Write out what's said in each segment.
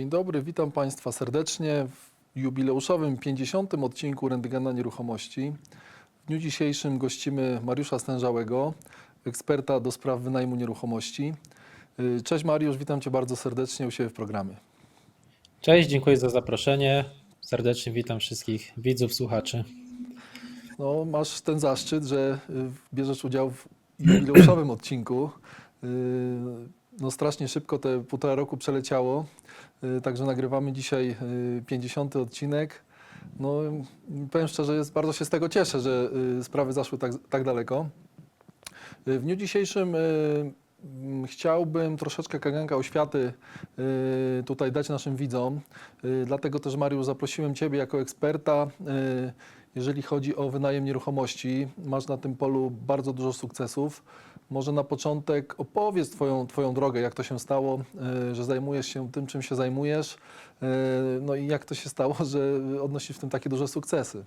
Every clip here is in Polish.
Dzień dobry, witam Państwa serdecznie w jubileuszowym 50. odcinku Rentgena Nieruchomości. W dniu dzisiejszym gościmy Mariusza Stężałego, eksperta do spraw wynajmu nieruchomości. Y, Cześć Mariusz, witam Cię bardzo serdecznie u siebie w programie. Cześć, dziękuję za zaproszenie. Serdecznie witam wszystkich widzów, słuchaczy. No, masz ten zaszczyt, że y, bierzesz udział w jubileuszowym odcinku. Y, No, strasznie szybko te półtora roku przeleciało, także nagrywamy dzisiaj y, 50. odcinek. No, y, powiem szczerze, jest, bardzo się z tego cieszę, że y, sprawy zaszły tak, tak daleko. Y, W dniu dzisiejszym y, chciałbym troszeczkę kaganka oświaty y, tutaj dać naszym widzom. Y, Dlatego też, Mariusz, zaprosiłem Ciebie jako eksperta, y, jeżeli chodzi o wynajem nieruchomości. Masz na tym polu bardzo dużo sukcesów. Może na początek opowiedz Twoją, twoją drogę, jak to się stało, y, że zajmujesz się tym, czym się zajmujesz. y, No i jak to się stało, że odnosisz w tym takie duże sukcesy.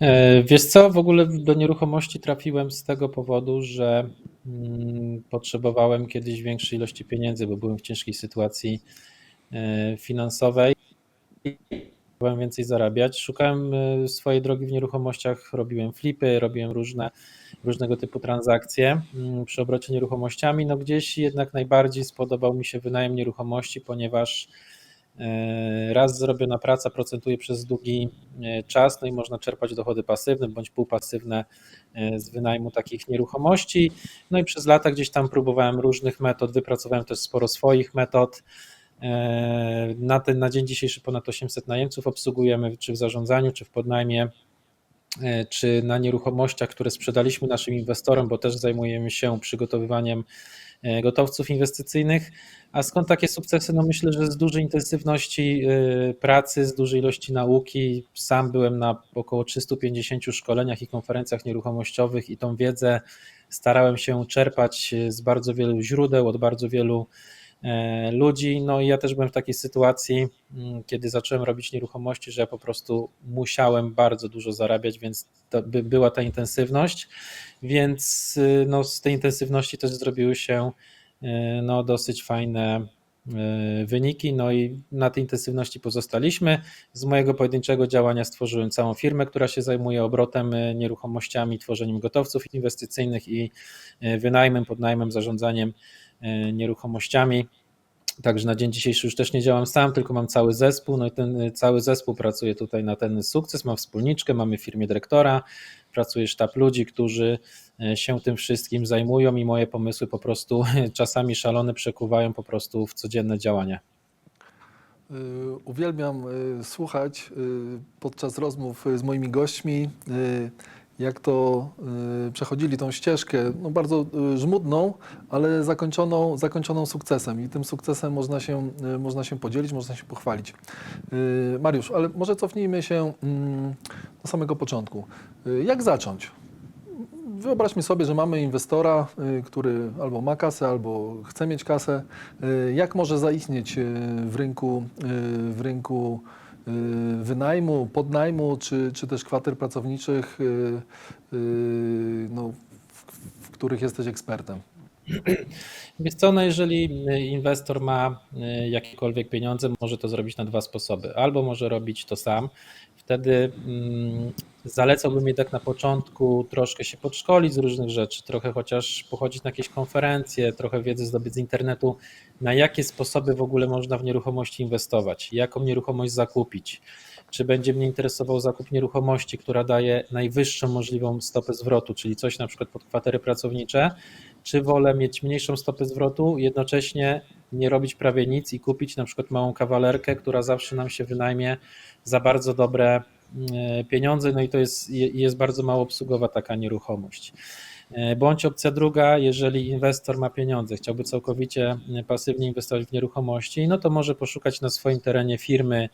E, Wiesz co, w ogóle do nieruchomości trafiłem z tego powodu, że mm, potrzebowałem kiedyś większej ilości pieniędzy, bo byłem w ciężkiej sytuacji e, finansowej. Chciałem więcej zarabiać. Szukałem e, swojej drogi w nieruchomościach, robiłem flipy, robiłem różne, różnego typu transakcje mm, przy obrocie nieruchomościami. No gdzieś jednak najbardziej spodobał mi się wynajem nieruchomości, ponieważ E, Raz zrobiona praca procentuje przez długi e, czas, no i można czerpać dochody pasywne bądź półpasywne z wynajmu takich nieruchomości. No i przez lata gdzieś tam próbowałem różnych metod, wypracowałem też sporo swoich metod. E, Na, ten, na dzień dzisiejszy ponad 800 najemców obsługujemy, czy w zarządzaniu, czy w podnajmie, e, czy na nieruchomościach, które sprzedaliśmy naszym inwestorom, bo też zajmujemy się przygotowywaniem e, gotowców inwestycyjnych. A skąd takie sukcesy? No myślę, że z dużej intensywności y, pracy, z dużej ilości nauki. Sam byłem na około 350 szkoleniach i konferencjach nieruchomościowych i tą wiedzę starałem się czerpać z bardzo wielu źródeł, od bardzo wielu e, ludzi. No i ja też byłem w takiej sytuacji, mm, kiedy zacząłem robić nieruchomości, że ja po prostu musiałem bardzo dużo zarabiać, więc by była ta intensywność, więc y, no, z tej intensywności też zrobiły się e, no, dosyć fajne e, wyniki, no i na tej intensywności pozostaliśmy. Z mojego pojedynczego działania stworzyłem całą firmę, która się zajmuje obrotem e, nieruchomościami, tworzeniem gotowców inwestycyjnych i e, wynajmem, podnajmem, zarządzaniem e, nieruchomościami. Także na dzień dzisiejszy już też nie działam sam, tylko mam cały zespół. No i ten e, cały zespół pracuje tutaj na ten sukces. Mam wspólniczkę, mamy firmie dyrektora, pracuje sztab ludzi, którzy e, się tym wszystkim zajmują i moje pomysły po prostu czasami szalone przekuwają po prostu w codzienne działania. Uwielbiam słuchać podczas rozmów z moimi gośćmi, jak to y, przechodzili tą ścieżkę, no bardzo y, żmudną, ale zakończoną, zakończoną sukcesem. I tym sukcesem można się, y, można się podzielić, można się pochwalić. Y, Mariusz, ale może cofnijmy się mm, do samego początku. Y, Jak zacząć? Wyobraźmy sobie, że mamy inwestora, y, który albo ma kasę, albo chce mieć kasę. Y, Jak może zaistnieć y, w rynku, y, w rynku y, wynajmu, podnajmu, czy, czy też kwater pracowniczych, y, y, no, w, w których jesteś ekspertem? Wiesz co, no jeżeli inwestor ma y, jakiekolwiek pieniądze, może to zrobić na dwa sposoby. Albo może robić to sam, wtedy mm, zalecałbym jednak na początku troszkę się podszkolić z różnych rzeczy, trochę chociaż pochodzić na jakieś konferencje, trochę wiedzy zdobyć z internetu, na jakie sposoby w ogóle można w nieruchomości inwestować, jaką nieruchomość zakupić. Czy będzie mnie interesował zakup nieruchomości, która daje najwyższą możliwą stopę zwrotu, czyli coś na przykład pod kwatery pracownicze, czy wolę mieć mniejszą stopę zwrotu, jednocześnie nie robić prawie nic i kupić na przykład małą kawalerkę, która zawsze nam się wynajmie za bardzo dobre mm, pieniądze, no i to jest, jest bardzo mało obsługowa taka nieruchomość. E, Bądź opcja druga, jeżeli inwestor ma pieniądze, chciałby całkowicie pasywnie inwestować w nieruchomości, no to może poszukać na swoim terenie firmy e,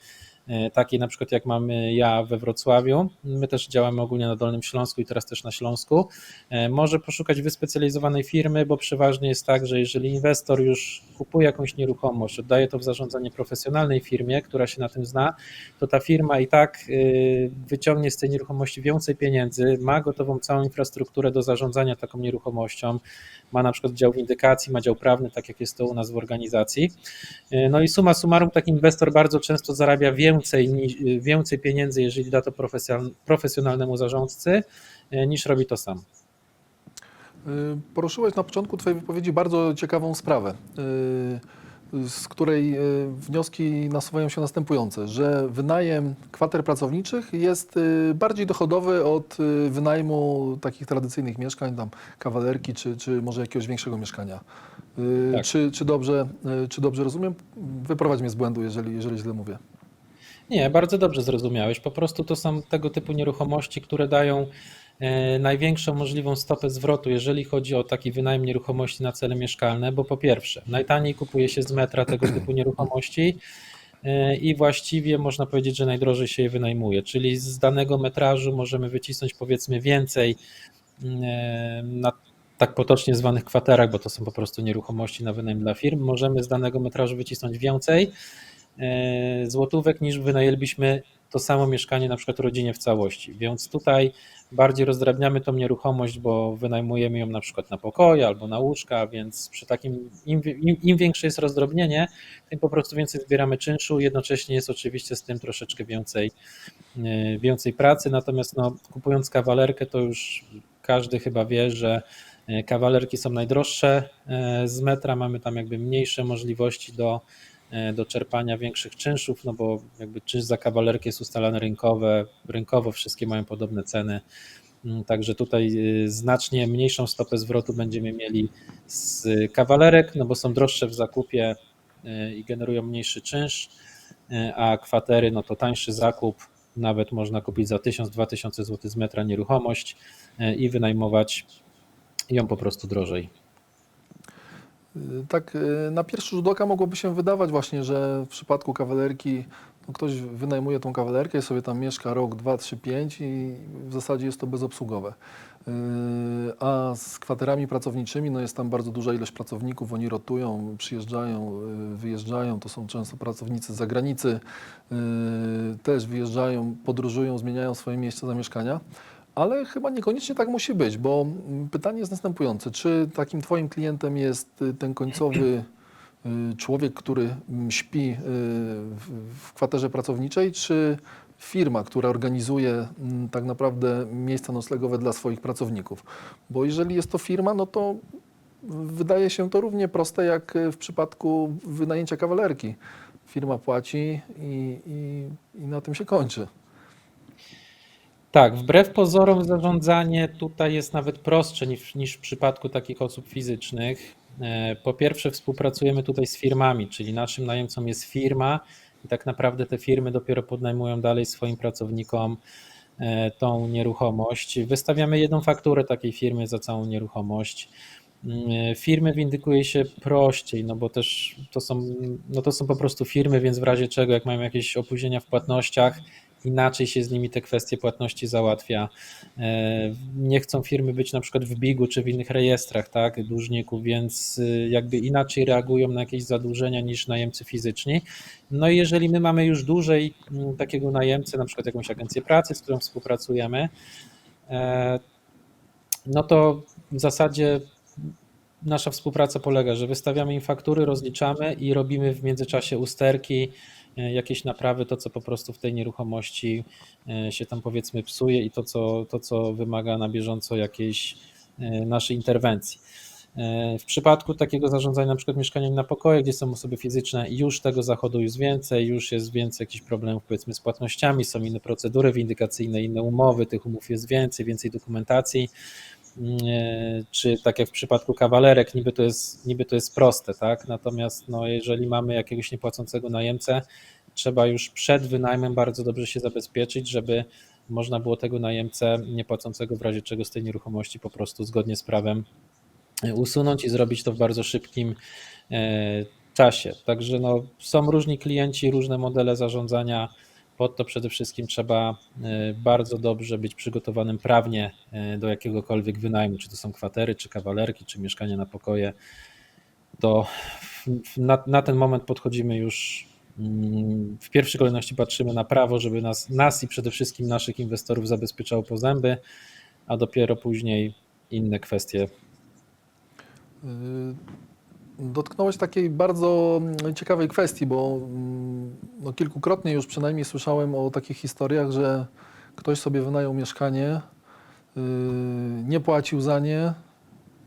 takiej na przykład jak mamy ja we Wrocławiu, my też działamy ogólnie na Dolnym Śląsku i teraz też na Śląsku, e, może poszukać wyspecjalizowanej firmy, bo przeważnie jest tak, że jeżeli inwestor już kupuje jakąś nieruchomość, oddaje to w zarządzanie profesjonalnej firmie, która się na tym zna, to ta firma i tak y, wyciągnie z tej nieruchomości więcej pieniędzy, ma gotową całą infrastrukturę do zarządzania taką nieruchomością, ma na przykład dział windykacji, ma dział prawny, tak jak jest to u nas w organizacji. No i suma summarum, taki inwestor bardzo często zarabia więcej, więcej pieniędzy, jeżeli da to profesjon- profesjonalnemu zarządcy, y, niż robi to sam. Y, Poruszyłeś na początku Twojej wypowiedzi bardzo ciekawą sprawę, y, z której wnioski nasuwają się następujące, że wynajem kwater pracowniczych jest bardziej dochodowy od wynajmu takich tradycyjnych mieszkań, tam kawalerki czy, czy może jakiegoś większego mieszkania. Tak. Czy, czy, dobrze, czy dobrze rozumiem? Wyprowadź mnie z błędu, jeżeli, jeżeli źle mówię. Nie, bardzo dobrze zrozumiałeś. Po prostu to są tego typu nieruchomości, które dają e, największą możliwą stopę zwrotu, jeżeli chodzi o taki wynajem nieruchomości na cele mieszkalne, bo po pierwsze, najtaniej kupuje się z metra tego typu nieruchomości e, i właściwie można powiedzieć, że najdrożej się je wynajmuje, czyli z danego metrażu możemy wycisnąć powiedzmy więcej e, na tak potocznie zwanych kwaterach, bo to są po prostu nieruchomości na wynajem dla firm, możemy z danego metrażu wycisnąć więcej złotówek niż wynajęlibyśmy to samo mieszkanie na przykład rodzinie w całości. Więc tutaj bardziej rozdrabniamy tą nieruchomość, bo wynajmujemy ją na przykład na pokoje albo na łóżka, więc przy takim im, im, im większe jest rozdrobnienie, tym po prostu więcej zbieramy czynszu, jednocześnie jest oczywiście z tym troszeczkę więcej, e, więcej pracy, natomiast no, kupując kawalerkę to już każdy chyba wie, że e, kawalerki są najdroższe e, z metra, mamy tam jakby mniejsze możliwości do e, do czerpania większych czynszów, no bo jakby czynsz za kawalerkę jest ustalany rynkowe, rynkowo wszystkie mają podobne ceny, Mm, także tutaj y, znacznie mniejszą stopę zwrotu będziemy mieli z kawalerek, no bo są droższe w zakupie y, i generują mniejszy czynsz, a kwatery no to tańszy zakup, nawet można kupić za 1000-2000 zł z metra nieruchomość i wynajmować ją po prostu drożej. Tak y, na pierwszy rzut oka mogłoby się wydawać właśnie, że w przypadku kawalerki no ktoś wynajmuje tą kawalerkę sobie tam mieszka rok, dwa, trzy, pięć i w zasadzie jest to bezobsługowe. Y, A z kwaterami pracowniczymi no jest tam bardzo duża ilość pracowników, oni rotują, przyjeżdżają, y, wyjeżdżają, to są często pracownicy z zagranicy, też wyjeżdżają, podróżują, zmieniają swoje miejsce zamieszkania. Ale chyba niekoniecznie tak musi być, bo mm, pytanie jest następujące. Czy takim Twoim klientem jest y, ten końcowy y, człowiek, który mm, śpi y, w, kwaterze pracowniczej, czy firma, która organizuje mm, tak naprawdę miejsca noclegowe dla swoich pracowników? Bo jeżeli jest to firma, no to wydaje się to równie proste jak w przypadku wynajęcia kawalerki. Firma płaci i, i, i na tym się kończy. Tak, wbrew pozorom zarządzanie tutaj jest nawet prostsze niż, niż w przypadku takich osób fizycznych. E, Po pierwsze, współpracujemy tutaj z firmami, czyli naszym najemcą jest firma i tak naprawdę te firmy dopiero podnajmują dalej swoim pracownikom e, tą nieruchomość. Wystawiamy jedną fakturę takiej firmy za całą nieruchomość. Mm, Firmy windykuje się prościej, no bo też to są, no to są po prostu firmy, więc w razie czego, jak mają jakieś opóźnienia w płatnościach, inaczej się z nimi te kwestie płatności załatwia. E, Nie chcą firmy być na przykład w BIG-u czy w innych rejestrach tak, dłużników, więc y, jakby inaczej reagują na jakieś zadłużenia niż najemcy fizyczni. No i jeżeli my mamy już dłużej mm, takiego najemcę, na przykład jakąś agencję pracy, z którą współpracujemy, e, no to w zasadzie nasza współpraca polega, że wystawiamy im faktury, rozliczamy i robimy w międzyczasie usterki, jakieś naprawy, to co po prostu w tej nieruchomości e, się tam powiedzmy psuje i to co, to, co wymaga na bieżąco jakiejś e, naszej interwencji. E, W przypadku takiego zarządzania na przykład mieszkaniem na pokoje, gdzie są osoby fizyczne, już tego zachodu jest więcej, już jest więcej jakichś problemów powiedzmy z płatnościami, są inne procedury windykacyjne, inne umowy, tych umów jest więcej, więcej dokumentacji e, czy tak jak w przypadku kawalerek, niby to jest, niby to jest proste, tak? Natomiast no, jeżeli mamy jakiegoś niepłacącego najemcę, trzeba już przed wynajmem bardzo dobrze się zabezpieczyć, żeby można było tego najemcę niepłacącego w razie czego z tej nieruchomości po prostu zgodnie z prawem e, usunąć i zrobić to w bardzo szybkim e, czasie. Także no, są różni klienci, różne modele zarządzania Pod to przede wszystkim trzeba e, bardzo dobrze być przygotowanym prawnie e, do jakiegokolwiek wynajmu, czy to są kwatery, czy kawalerki, czy mieszkania na pokoje. To na, na ten moment podchodzimy już mm, w pierwszej kolejności patrzymy na prawo, żeby nas, nas i przede wszystkim naszych inwestorów zabezpieczało po zęby, a dopiero później inne kwestie Y, Dotknąłeś takiej bardzo mm, ciekawej kwestii, bo mm, no, kilkukrotnie już przynajmniej słyszałem o takich historiach, że ktoś sobie wynajął mieszkanie, y, nie płacił za nie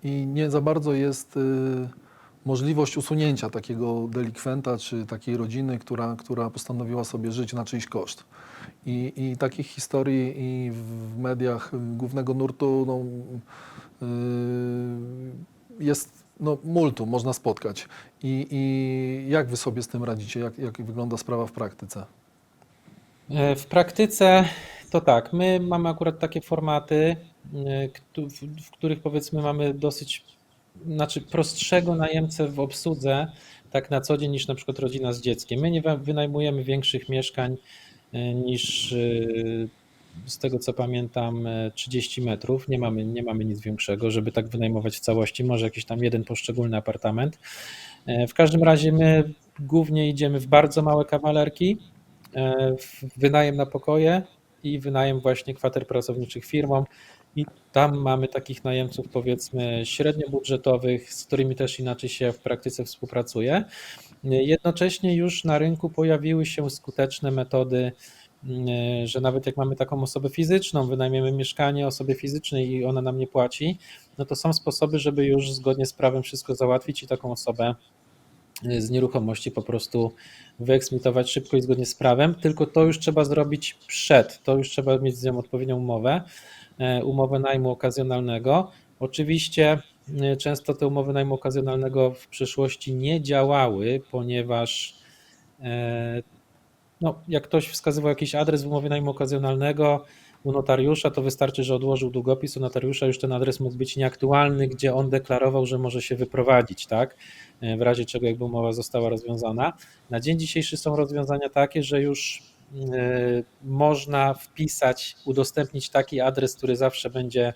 i nie za bardzo jest y, możliwość usunięcia takiego delikwenta czy takiej rodziny, która, która postanowiła sobie żyć na czyjś koszt. I, i takich historii i w mediach y, głównego nurtu no, y, jest no, multum, można spotkać. I, I jak wy sobie z tym radzicie? Jak, jak wygląda sprawa w praktyce? E, W praktyce to tak, my mamy akurat takie formaty, e, w- których powiedzmy mamy dosyć, znaczy prostszego najemcę w obsłudze, tak na co dzień niż na przykład rodzina z dzieckiem. My nie wynajmujemy większych mieszkań e, niż z tego co pamiętam e, 30 metrów, nie mamy, nie mamy nic większego, żeby tak wynajmować w całości, może jakiś tam jeden poszczególny apartament. E, W każdym razie my głównie idziemy w bardzo małe kawalerki, e, wynajem na pokoje i wynajem właśnie kwater pracowniczych firmom. I tam mamy takich najemców, powiedzmy, średnio budżetowych, z którymi też inaczej się w praktyce współpracuje. E, Jednocześnie już na rynku pojawiły się skuteczne metody, e, że nawet jak mamy taką osobę fizyczną, wynajmiemy mieszkanie osobie fizycznej i ona nam nie płaci, no to są sposoby, żeby już zgodnie z prawem wszystko załatwić i taką osobę z nieruchomości po prostu wyeksmitować szybko i zgodnie z prawem, tylko to już trzeba zrobić przed, to już trzeba mieć z nią odpowiednią umowę, e, umowę najmu okazjonalnego. Oczywiście e, często te umowy najmu okazjonalnego w przeszłości nie działały, ponieważ e, no, jak ktoś wskazywał jakiś adres w umowie najmu okazjonalnego u notariusza, to wystarczy, że odłożył długopis u notariusza, już ten adres mógł być nieaktualny, gdzie on deklarował, że może się wyprowadzić, tak? W razie czego jakby umowa została rozwiązana. Na dzień dzisiejszy są rozwiązania takie, że już e, można wpisać, udostępnić taki adres, który zawsze będzie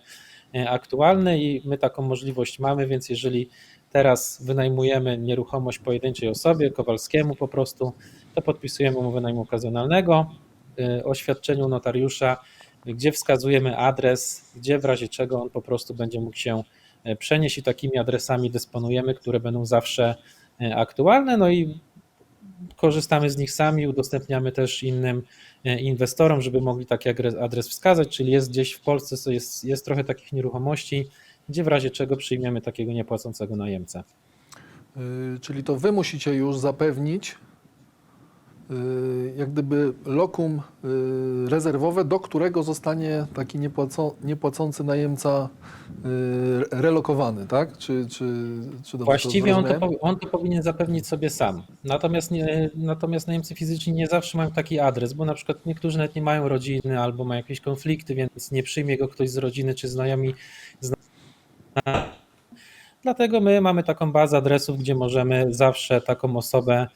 e, aktualny i my taką możliwość mamy, więc jeżeli teraz wynajmujemy nieruchomość pojedynczej osobie, Kowalskiemu po prostu, to podpisujemy umowę najmu okazjonalnego, y, oświadczeniu notariusza, gdzie wskazujemy adres, gdzie w razie czego on po prostu będzie mógł się e, przenieść i takimi adresami dysponujemy, które będą zawsze e, aktualne, no i korzystamy z nich sami, udostępniamy też innym inwestorom, żeby mogli taki adres, wskazać, czyli jest gdzieś w Polsce, jest, jest trochę takich nieruchomości, gdzie w razie czego przyjmiemy takiego niepłacącego najemcę. Y, Czyli to wy musicie już zapewnić y, jak gdyby lokum y, rezerwowe, do którego zostanie taki niepłacą, niepłacący najemca relokowany, tak? Czy, czy, czy Właściwie to on to, on to powinien zapewnić sobie sam. Natomiast, nie, natomiast najemcy fizyczni nie zawsze mają taki adres, bo na przykład niektórzy nawet nie mają rodziny albo mają jakieś konflikty, więc nie przyjmie go ktoś z rodziny czy znajomi. Zna... Dlatego my mamy taką bazę adresów, gdzie możemy zawsze taką osobę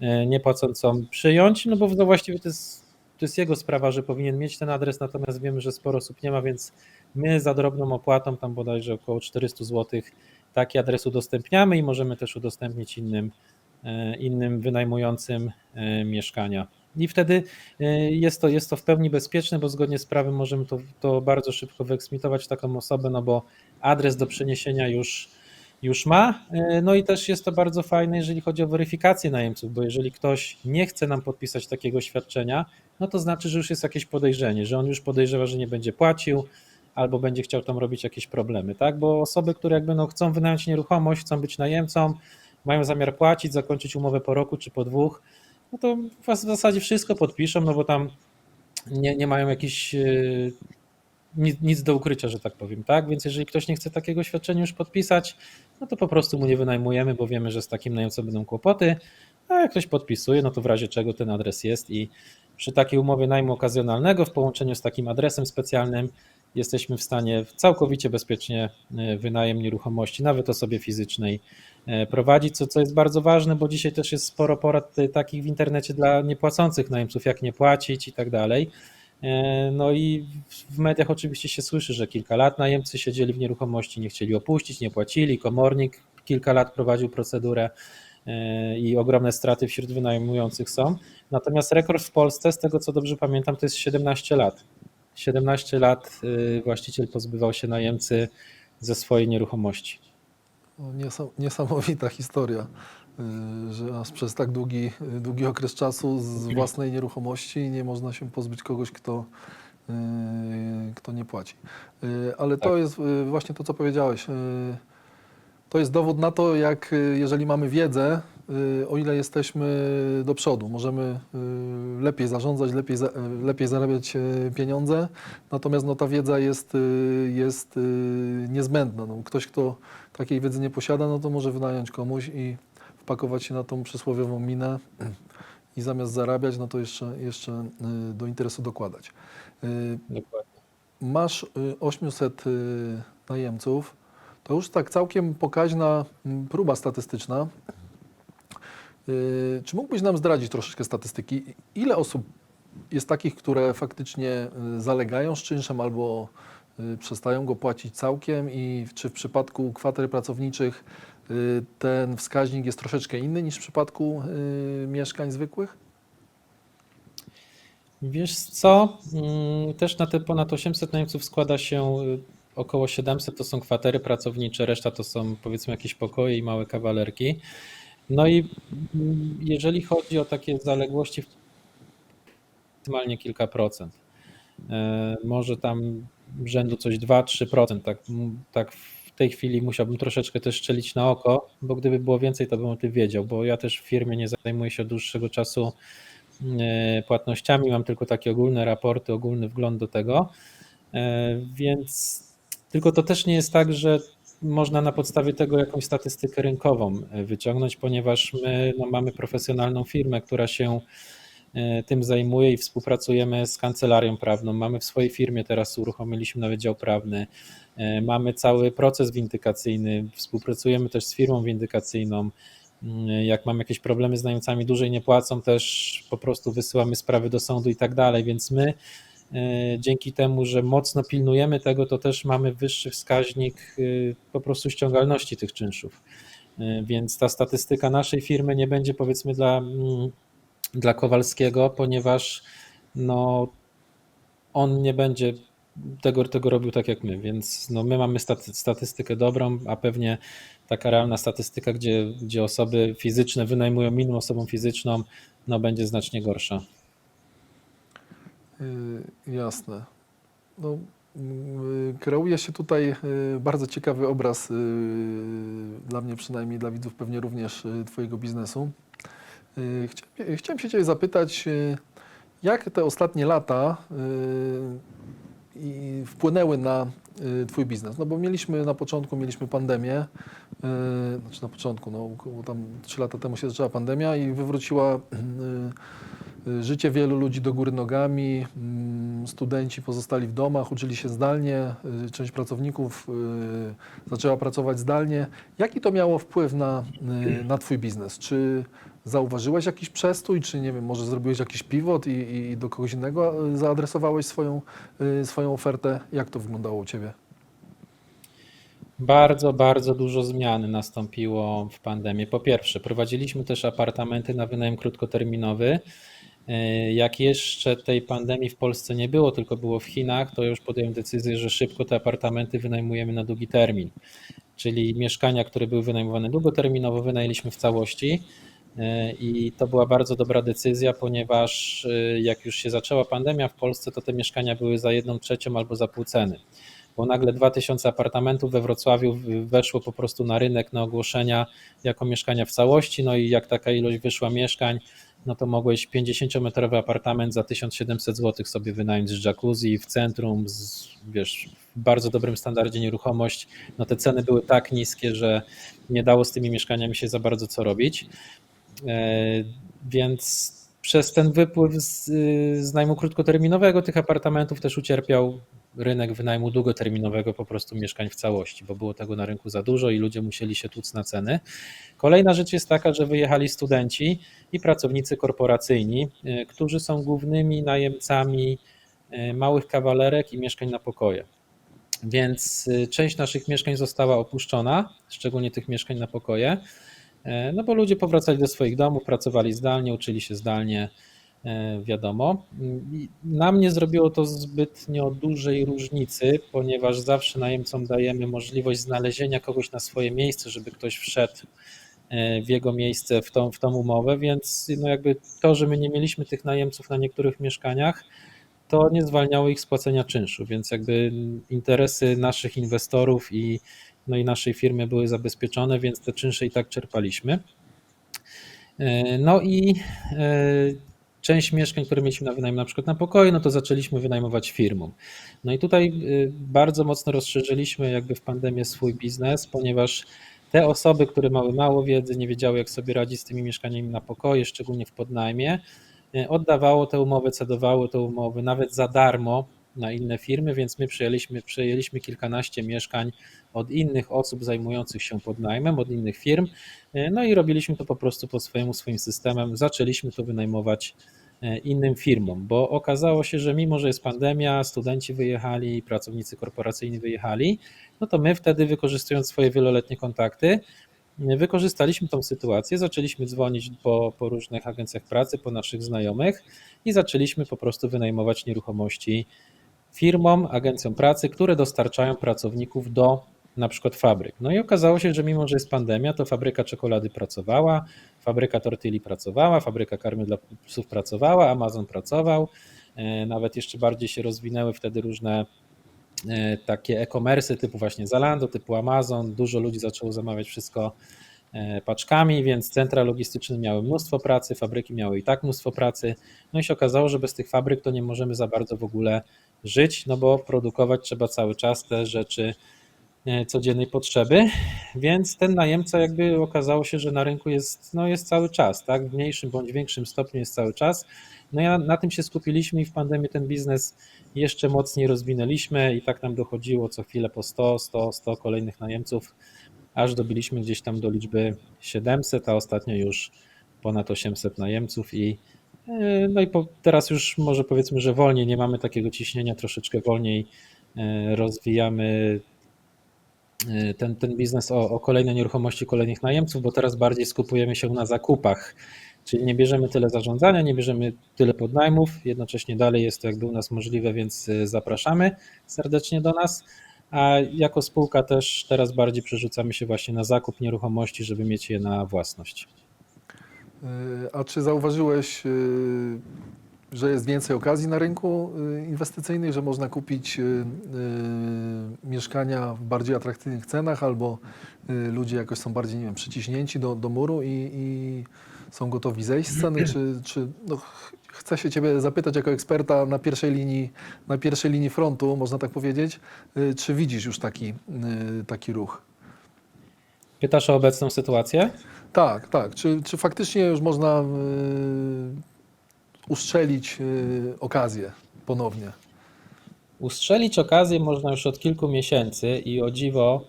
e, niepłacącą przyjąć, no bo no właściwie to jest, to jest jego sprawa, że powinien mieć ten adres, natomiast wiemy, że sporo osób nie ma, więc my za drobną opłatą, tam bodajże około 400 zł, taki adres udostępniamy i możemy też udostępnić innym, e, innym wynajmującym e, mieszkania. I wtedy jest to, jest to w pełni bezpieczne, bo zgodnie z prawem możemy to, to bardzo szybko wyeksmitować taką osobę, no bo adres do przeniesienia już, już ma. E, No i też jest to bardzo fajne, jeżeli chodzi o weryfikację najemców, bo jeżeli ktoś nie chce nam podpisać takiego świadczenia, no to znaczy, że już jest jakieś podejrzenie, że on już podejrzewa, że nie będzie płacił, albo będzie chciał tam robić jakieś problemy, tak? Bo osoby, które jakby no chcą wynająć nieruchomość, chcą być najemcą, mają zamiar płacić, zakończyć umowę po roku czy po dwóch, no to w zasadzie wszystko podpiszą, no bo tam nie, nie mają jakichś yy, nic, nic do ukrycia, że tak powiem, tak? Więc jeżeli ktoś nie chce takiego świadczenia już podpisać, no to po prostu mu nie wynajmujemy, bo wiemy, że z takim najemcą będą kłopoty, a jak ktoś podpisuje, no to w razie czego ten adres jest i przy takiej umowie najmu okazjonalnego w połączeniu z takim adresem specjalnym jesteśmy w stanie całkowicie bezpiecznie e, wynajem nieruchomości, nawet osobie fizycznej, e, prowadzić, co, co jest bardzo ważne, bo dzisiaj też jest sporo porad e, takich w internecie dla niepłacących najemców, jak nie płacić i tak dalej. E, No i w mediach oczywiście się słyszy, że kilka lat najemcy siedzieli w nieruchomości, nie chcieli opuścić, nie płacili, komornik kilka lat prowadził procedurę e, i ogromne straty wśród wynajmujących są. Natomiast rekord w Polsce, z tego co dobrze pamiętam, to jest 17 lat. 17 lat y, właściciel pozbywał się najemcy ze swojej nieruchomości. Niesam- niesamowita historia, że aż przez tak długi, y, długi okres czasu z własnej nieruchomości nie można się pozbyć kogoś, kto, y, kto nie płaci. Y, Ale to Tak. jest y, właśnie to, co powiedziałeś. y, To jest dowód na to, jak y, jeżeli mamy wiedzę, y, o ile jesteśmy do przodu, możemy y, lepiej zarządzać, lepiej, y, lepiej zarabiać y, pieniądze, natomiast no, ta wiedza jest, y, jest y, niezbędna. No, ktoś, kto takiej wiedzy nie posiada, no to może wynająć komuś i wpakować się na tą przysłowiową minę i zamiast zarabiać, no to jeszcze, jeszcze y, do interesu dokładać. Y, Dokładnie. Masz y, 800 y, najemców. To już tak całkiem pokaźna próba statystyczna. Czy mógłbyś nam zdradzić troszeczkę statystyki? Ile osób jest takich, które faktycznie zalegają z czynszem albo przestają go płacić całkiem i czy w przypadku kwater pracowniczych ten wskaźnik jest troszeczkę inny niż w przypadku y, mieszkań zwykłych? Wiesz co, Mm, też na te ponad 800 najemców składa się y, około 700 to są kwatery pracownicze, reszta to są powiedzmy jakieś pokoje i małe kawalerki. No i mm, jeżeli chodzi o takie zaległości, maksymalnie kilka procent. Może tam rzędu coś 2-3%. Tak, tak tej chwili musiałbym troszeczkę też szczelić na oko, bo gdyby było więcej, to bym o tym wiedział, bo ja też w firmie nie zajmuję się od dłuższego czasu e, płatnościami, mam tylko takie ogólne raporty, ogólny wgląd do tego. E, Więc tylko to też nie jest tak, że można na podstawie tego jakąś statystykę rynkową e, wyciągnąć, ponieważ my no, mamy profesjonalną firmę, która się tym zajmuje i współpracujemy z kancelarią prawną. Mamy w swojej firmie teraz uruchomiliśmy nawet dział prawny. E, Mamy cały proces windykacyjny, współpracujemy też z firmą windykacyjną. Mm, Jak mamy jakieś problemy z najemcami, dłużej nie płacą, też po prostu wysyłamy sprawy do sądu i tak dalej, więc my e, dzięki temu, że mocno pilnujemy tego, to też mamy wyższy wskaźnik e, po prostu ściągalności tych czynszów. Więc ta statystyka naszej firmy nie będzie powiedzmy dla, mm, dla Kowalskiego, ponieważ no, on nie będzie tego, tego robił tak jak my, więc no, my mamy staty, statystykę dobrą, a pewnie taka realna statystyka, gdzie, gdzie osoby fizyczne wynajmują inną osobą fizyczną, no, będzie znacznie gorsza. Y, Jasne. No, y, kreuje się tutaj y, bardzo ciekawy obraz, y, dla mnie przynajmniej, dla widzów pewnie również Twojego biznesu. Chciałem, się Ciebie zapytać, jak te ostatnie lata i wpłynęły na y, Twój biznes? No bo mieliśmy na początku, mieliśmy pandemię, y, znaczy na początku, no około tam 3 lata temu się zaczęła pandemia i wywróciła y, y, życie wielu ludzi do góry nogami. Mm, Studenci pozostali w domach, uczyli się zdalnie, y, część pracowników y, zaczęła pracować zdalnie. Jaki to miało wpływ na, y, na Twój biznes? Czy zauważyłeś jakiś przestój, czy nie wiem, może zrobiłeś jakiś pivot i, i do kogoś innego y, zaadresowałeś swoją, y, swoją ofertę? Jak to wyglądało u Ciebie? Bardzo, bardzo dużo zmian nastąpiło w pandemii. Po pierwsze, prowadziliśmy też apartamenty na wynajem krótkoterminowy. E, Jak jeszcze tej pandemii w Polsce nie było, tylko było w Chinach, to już podjąłem decyzję, że szybko te apartamenty wynajmujemy na długi termin. Czyli mieszkania, które były wynajmowane długoterminowo, wynajęliśmy w całości. E, I to była bardzo dobra decyzja, ponieważ e, jak już się zaczęła pandemia w Polsce, to te mieszkania były za jedną trzecią albo za pół ceny. Bo nagle 2000 apartamentów we Wrocławiu weszło po prostu na rynek na ogłoszenia jako mieszkania w całości, no i jak taka ilość wyszła mieszkań, no to mogłeś 50-metrowy apartament za 1700 zł sobie wynająć z jacuzzi w centrum, z, wiesz, w bardzo dobrym standardzie nieruchomość, no te ceny były tak niskie, że nie dało z tymi mieszkaniami się za bardzo co robić, więc przez ten wypływ z, z najmu krótkoterminowego tych apartamentów też ucierpiał rynek wynajmu długoterminowego po prostu mieszkań w całości, bo było tego na rynku za dużo i ludzie musieli się tłuc na ceny. Kolejna rzecz jest taka, że wyjechali studenci i pracownicy korporacyjni, y, którzy są głównymi najemcami y, małych kawalerek i mieszkań na pokoje. Więc y, część naszych mieszkań została opuszczona, szczególnie tych mieszkań na pokoje, e, no bo ludzie powracali do swoich domów, pracowali zdalnie, uczyli się zdalnie, e, wiadomo. I Nam nie zrobiło to zbytnio dużej różnicy, ponieważ zawsze najemcom dajemy możliwość znalezienia kogoś na swoje miejsce, żeby ktoś wszedł e, w jego miejsce w tą, w tą umowę, więc no jakby to, że my nie mieliśmy tych najemców na niektórych mieszkaniach, to nie zwalniało ich z płacenia czynszu, więc jakby interesy naszych inwestorów i, no i naszej firmy były zabezpieczone, więc te czynsze i tak czerpaliśmy. E, No i e, część mieszkań, które mieliśmy na wynajem na przykład na pokoju, no to zaczęliśmy wynajmować firmom. No i tutaj e, bardzo mocno rozszerzyliśmy jakby w pandemię swój biznes, ponieważ te osoby, które miały mało wiedzy, nie wiedziały jak sobie radzić z tymi mieszkaniami na pokoje, szczególnie w podnajmie, oddawało te umowy, cedowały te umowy nawet za darmo na inne firmy, więc my przejęliśmy, przejęliśmy kilkanaście mieszkań od innych osób zajmujących się podnajmem, od innych firm, e, no i robiliśmy to po prostu po swojemu, swoim systemem, zaczęliśmy to wynajmować e, innym firmom, bo okazało się, że mimo, że jest pandemia, studenci wyjechali, pracownicy korporacyjni wyjechali, no to my wtedy wykorzystując swoje wieloletnie kontakty, Wykorzystaliśmy tą sytuację, zaczęliśmy dzwonić po, po różnych agencjach pracy, po naszych znajomych i zaczęliśmy po prostu wynajmować nieruchomości firmom, agencjom pracy, które dostarczają pracowników do na przykład fabryk. No i okazało się, że mimo, że jest pandemia, to fabryka czekolady pracowała, fabryka tortilli pracowała, fabryka karmy dla psów pracowała, Amazon pracował, e, nawet jeszcze bardziej się rozwinęły wtedy różne e, takie e-commerce typu właśnie Zalando, typu Amazon, dużo ludzi zaczęło zamawiać wszystko e, paczkami, więc centra logistyczne miały mnóstwo pracy, fabryki miały i tak mnóstwo pracy. No i się okazało, że bez tych fabryk to nie możemy za bardzo w ogóle żyć, no bo produkować trzeba cały czas te rzeczy codziennej potrzeby, więc ten najemca jakby okazało się, że na rynku jest, no jest cały czas, tak, w mniejszym bądź większym stopniu jest cały czas. No ja na tym się skupiliśmy i w pandemii ten biznes jeszcze mocniej rozwinęliśmy i tak nam dochodziło co chwilę po 100, 100, 100 kolejnych najemców, aż dobiliśmy gdzieś tam do liczby 700, a ostatnio już ponad 800 najemców i e, no i po, teraz już może powiedzmy, że wolniej, nie mamy takiego ciśnienia, troszeczkę wolniej e, rozwijamy e, ten, ten biznes o, o kolejne nieruchomości, kolejnych najemców, bo teraz bardziej skupujemy się na zakupach, czyli nie bierzemy tyle zarządzania, nie bierzemy tyle podnajmów, jednocześnie dalej jest to jakby u nas możliwe, więc e, zapraszamy serdecznie do nas. A jako spółka też teraz bardziej przerzucamy się właśnie na zakup nieruchomości, żeby mieć je na własność. Y, A czy zauważyłeś, y, że jest więcej okazji na rynku y, inwestycyjnym, że można kupić y, y, mieszkania w bardziej atrakcyjnych cenach, albo ludzie jakoś są bardziej, nie wiem, przyciśnięci do, do muru i, i są gotowi zejść z ceny? Czy, czy no, ch- chcę się Ciebie zapytać jako eksperta na pierwszej linii, na pierwszej linii frontu, można tak powiedzieć, czy widzisz już taki, taki ruch? Pytasz o obecną sytuację? Tak, tak. Czy, czy faktycznie już można ustrzelić y, okazję ponownie? Ustrzelić okazję można już od kilku miesięcy i o dziwo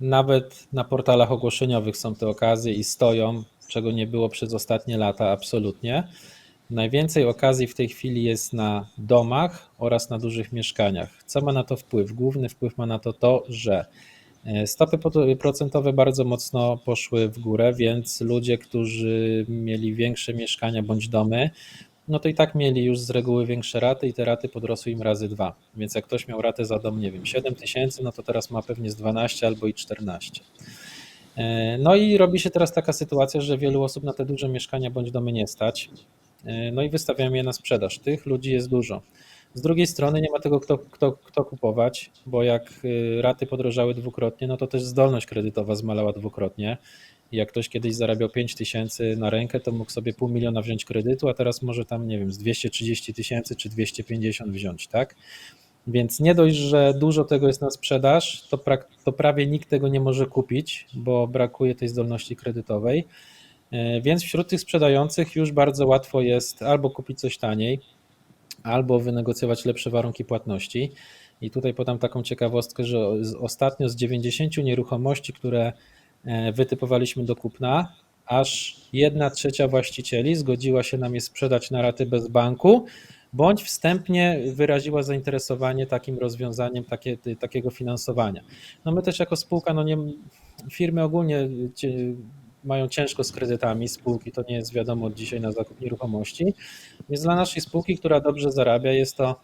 nawet na portalach ogłoszeniowych są te okazje i stoją, czego nie było przez ostatnie lata absolutnie. Najwięcej okazji w tej chwili jest na domach oraz na dużych mieszkaniach. Co ma na to wpływ? Główny wpływ ma na to to, że e, stopy procentowe bardzo mocno poszły w górę, więc ludzie, którzy mieli większe mieszkania bądź domy, no to i tak mieli już z reguły większe raty i te raty podrosły im razy dwa. Więc jak ktoś miał ratę za dom, nie wiem, 7 tysięcy, no to teraz ma pewnie z 12 albo i 14. E, No i robi się teraz taka sytuacja, że wielu osób na te duże mieszkania bądź domy nie stać. E, No i wystawiają je na sprzedaż. Tych ludzi jest dużo. Z drugiej strony nie ma tego, kto, kto, kto kupować, bo jak y, raty podrożały dwukrotnie, no to też zdolność kredytowa zmalała dwukrotnie. Jak ktoś kiedyś zarabiał 5 tysięcy na rękę, to mógł sobie pół miliona wziąć kredytu, a teraz może tam, nie wiem, z 230 tysięcy czy 250 wziąć, tak? Więc nie dość, że dużo tego jest na sprzedaż, to, prak- to prawie nikt tego nie może kupić, bo brakuje tej zdolności kredytowej. E, Więc wśród tych sprzedających już bardzo łatwo jest albo kupić coś taniej, albo wynegocjować lepsze warunki płatności. I tutaj podam taką ciekawostkę, że ostatnio z 90 nieruchomości, które wytypowaliśmy do kupna, aż 1 trzecia właścicieli zgodziła się nam je sprzedać na raty bez banku, bądź wstępnie wyraziła zainteresowanie takim rozwiązaniem takie, takiego finansowania. No my też jako spółka, no nie, firmy ogólnie mają ciężko z kredytami, spółki to nie jest wiadomo dzisiaj na zakup nieruchomości, więc dla naszej spółki, która dobrze zarabia, jest to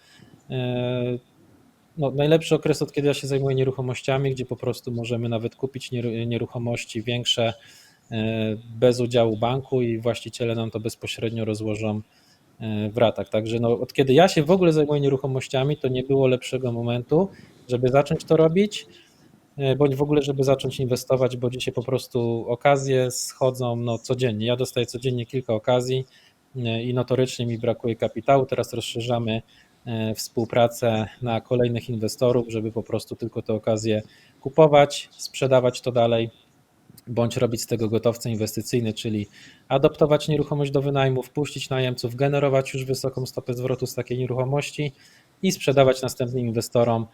e, no, najlepszy okres, od kiedy ja się zajmuję nieruchomościami, gdzie po prostu możemy nawet kupić nieru- nieruchomości większe e, bez udziału banku i właściciele nam to bezpośrednio rozłożą e, w ratach. Także no, od kiedy ja się w ogóle zajmuję nieruchomościami, to nie było lepszego momentu, żeby zacząć to robić, e, bądź w ogóle, żeby zacząć inwestować, bo dzisiaj po prostu okazje schodzą no, codziennie. Ja dostaję codziennie kilka okazji i notorycznie mi brakuje kapitału. Teraz rozszerzamy współpracę na kolejnych inwestorów, żeby po prostu tylko te okazje kupować, sprzedawać to dalej, bądź robić z tego gotowce inwestycyjny, czyli adoptować nieruchomość do wynajmu, wpuścić najemców, generować już wysoką stopę zwrotu z takiej nieruchomości i sprzedawać następnym inwestorom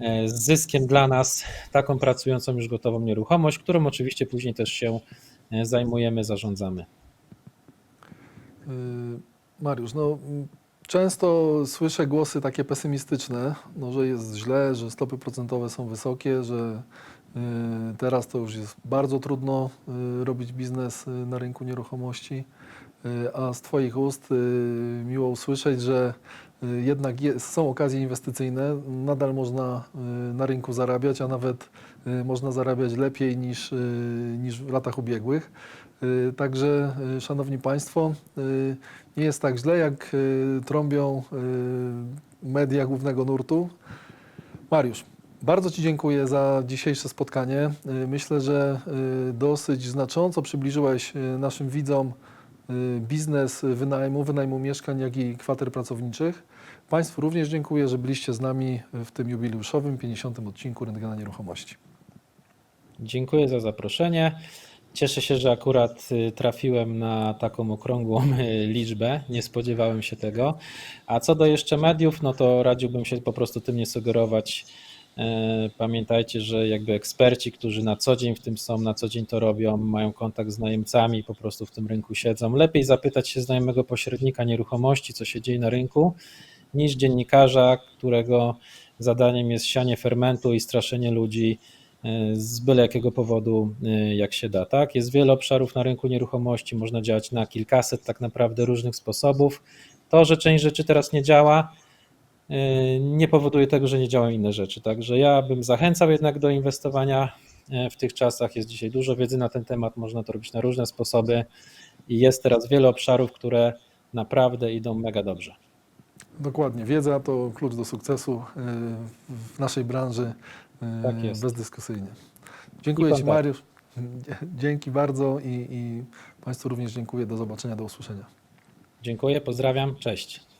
e, z zyskiem dla nas taką pracującą już gotową nieruchomość, którą oczywiście później też się e, zajmujemy, zarządzamy. Mariusz, no często słyszę głosy takie pesymistyczne, no, że jest źle, że stopy procentowe są wysokie, że y, teraz to już jest bardzo trudno y, robić biznes y, na rynku nieruchomości, a z Twoich ust miło usłyszeć, że jednak jest, są okazje inwestycyjne, nadal można na rynku zarabiać, a nawet można zarabiać lepiej niż, niż w latach ubiegłych. Y, Także, y, Szanowni Państwo, y, nie jest tak źle, jak trąbią media głównego nurtu. Mariusz, bardzo Ci dziękuję za dzisiejsze spotkanie. Myślę, że dosyć znacząco przybliżyłeś naszym widzom biznes wynajmu, wynajmu mieszkań, jak i kwater pracowniczych. Państwu również dziękuję, że byliście z nami w tym jubileuszowym 50. odcinku Rentgena Nieruchomości. Dziękuję za zaproszenie. Cieszę się, że akurat y, trafiłem na taką okrągłą y, liczbę. Nie spodziewałem się tego. A co do jeszcze mediów, no to radziłbym się po prostu tym nie sugerować. E, Pamiętajcie, że jakby eksperci, którzy na co dzień w tym są, na co dzień to robią, mają kontakt z najemcami, po prostu w tym rynku siedzą. Lepiej zapytać się znajomego pośrednika nieruchomości, co się dzieje na rynku, niż dziennikarza, którego zadaniem jest sianie fermentu i straszenie ludzi z byle jakiego powodu, e, jak się da. Tak? Jest wiele obszarów na rynku nieruchomości, można działać na kilkaset tak naprawdę różnych sposobów. To, że część rzeczy teraz nie działa, e, nie powoduje tego, że nie działają inne rzeczy. Także ja bym zachęcał jednak do inwestowania e, w tych czasach. Jest dzisiaj dużo wiedzy na ten temat, można to robić na różne sposoby i jest teraz wiele obszarów, które naprawdę idą mega dobrze. Dokładnie. Wiedza to klucz do sukcesu w naszej branży Tak jest. bezdyskusyjnie. Dziękuję I Ci kontakt. Mariusz. Dzięki bardzo i, i Państwu również dziękuję. Do zobaczenia, do usłyszenia. Dziękuję, pozdrawiam, cześć.